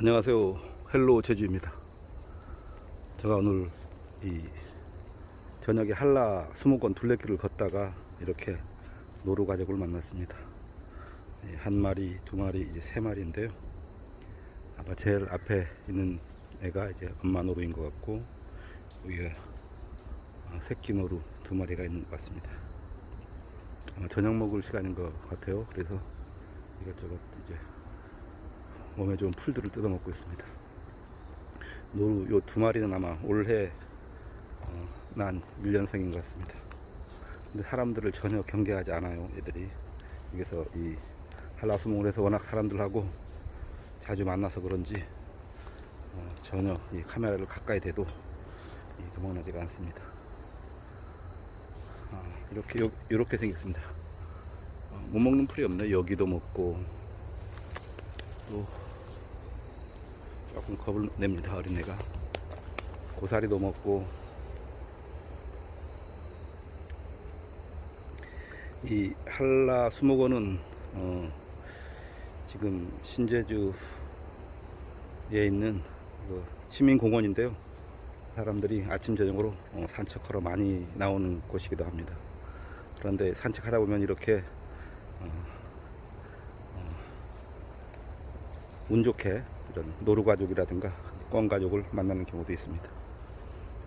안녕하세요. 헬로 제주입니다. 제가 오늘 이 저녁에 한라 수목원 둘레길을 걷다가 이렇게 노루 가족을 만났습니다. 예, 한 마리, 두 마리, 이제 세 마리인데요. 아마 제일 앞에 있는 애가 이제 엄마 노루인 것 같고 위에 어, 새끼 노루 두 마리가 있는 것 같습니다. 아마 저녁 먹을 시간인 것 같아요. 그래서 이것저것 이제 몸에 좋은 풀들을 뜯어먹고 있습니다. 노루 요 두 마리는 아마 올해 어, 난 밀년생인 것 같습니다. 근데 사람들을 전혀 경계하지 않아요, 애들이. 여기서 이 한라수목을 해서 워낙 사람들하고 자주 만나서 그런지 어, 전혀 이 카메라를 가까이 대도 이 도망나지가 않습니다. 아, 이렇게 요, 이렇게 생겼습니다. 어, 못 먹는 풀이 없네. 여기도 먹고 또 조금 겁을 냅니다 어린애가. 고사리도 먹고. 이 한라 수목원은 어, 지금 신제주에 있는 그 시민공원인데요. 사람들이 아침 저녁으로 어, 산책하러 많이 나오는 곳이기도 합니다. 그런데 산책하다 보면 이렇게 어, 운 좋게 이런 노루 가족이라든가 꿩 가족을 만나는 경우도 있습니다.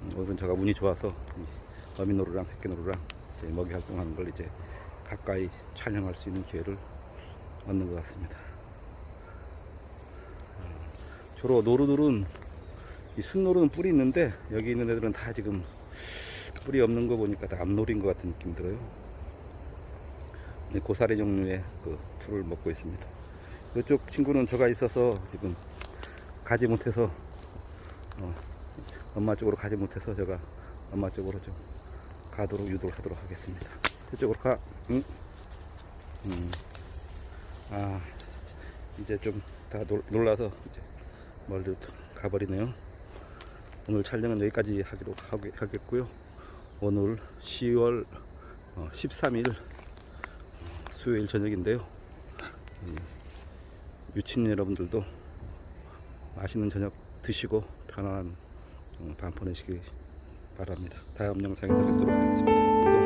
음, 오늘은 제가 운이 좋아서 이 어미 노루랑 새끼 노루랑 이제 먹이 활동하는 걸 이제 가까이 촬영할 수 있는 기회를 얻는 것 같습니다. 어, 주로 노루들은 이 순노루는 뿔이 있는데 여기 있는 애들은 다 지금 뿔이 없는 거 보니까 다 암노루인 것 같은 느낌 들어요. 이 고사리 종류의 그 풀을 먹고 있습니다. 이쪽 친구는 저가 있어서 지금 가지 못해서 어, 엄마 쪽으로 가지 못해서 제가 엄마 쪽으로 좀 가도록 유도를 하도록 하겠습니다. 이쪽으로 가. 응? 음. 아 이제 좀 다 놀라서 이제 멀리 가버리네요. 오늘 촬영은 여기까지 하기로 하겠고요. 오늘 10월 13일 수요일 저녁인데요. 이 유치인 여러분들도 맛있는 저녁 드시고 편안한 어, 밤 보내시기 바랍니다. 다음 영상에서 뵙도록 하겠습니다. 또.